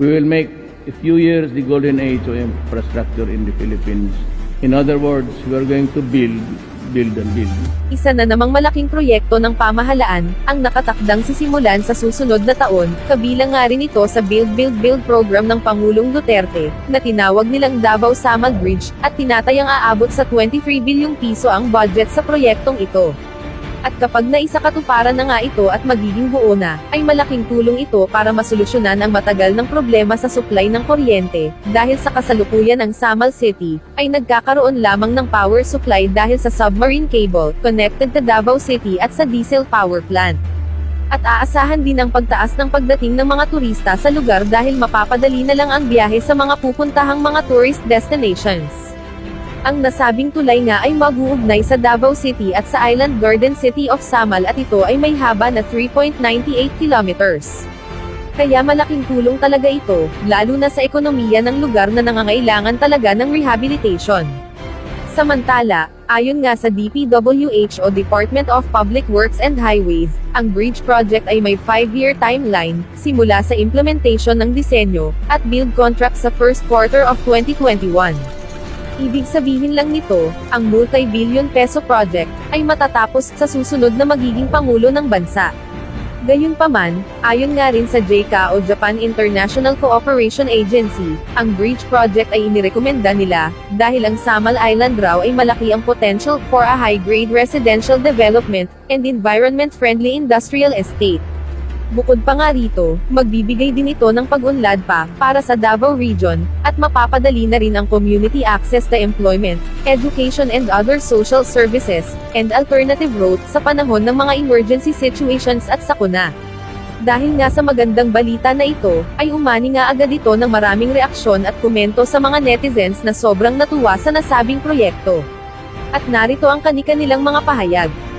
We will make a few years the golden age of infrastructure in the Philippines. In other words, we are going to build, build and build. Isa na namang malaking proyekto ng pamahalaan, ang nakatakdang sisimulan sa susunod na taon, kabilang nga rin ito sa Build Build Build program ng Pangulong Duterte, na tinawag nilang Davao Samal Bridge, at tinatayang aabot sa 23 bilyong piso ang budget sa proyektong ito. At kapag naisa katuparan na nga ito at magiging buo na, ay malaking tulong ito para masolusyonan ang matagal ng problema sa supply ng kuryente, dahil sa kasalukuyan ng Samal City, ay nagkakaroon lamang ng power supply dahil sa submarine cable, connected to Davao City at sa diesel power plant. At aasahan din ang pagtaas ng pagdating ng mga turista sa lugar dahil mapapadali na lang ang biyahe sa mga pupuntahang mga tourist destinations. Ang nasabing tulay nga ay mag-uugnay sa Davao City at sa Island Garden City of Samal at ito ay may haba na 3.98 kilometers. Kaya malaking tulong talaga ito, lalo na sa ekonomiya ng lugar na nangangailangan talaga ng rehabilitation. Samantala, ayon nga sa DPWH o Department of Public Works and Highways, ang bridge project ay may 5-year timeline, simula sa implementation ng disenyo, at build contract sa first quarter of 2021. Ibig sabihin lang nito, ang multi-billion peso project, ay matatapos sa susunod na magiging pangulo ng bansa. Gayunpaman, ayon nga rin sa JICA o Japan International Cooperation Agency, ang bridge project ay inirekomenda nila, dahil ang Samal Island raw ay malaki ang potential for a high-grade residential development, and environment-friendly industrial estate. Bukod pa nga rito, magbibigay din ito ng pag-unlad pa, para sa Davao Region, at mapapadali na rin ang community access to employment, education and other social services, and alternative route sa panahon ng mga emergency situations at sakuna. Dahil nga sa magandang balita na ito, ay umani nga agad ito ng maraming reaksyon at komento sa mga netizens na sobrang natuwa sa nasabing proyekto. At narito ang kani-kanilang mga pahayag.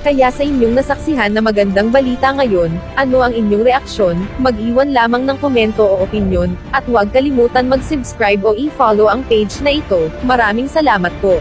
Kaya sa inyong nasaksihan na magandang balita ngayon, ano ang inyong reaksyon, mag-iwan lamang ng komento o opinyon, at huwag kalimutan mag-subscribe o i-follow ang page na ito. Maraming salamat po.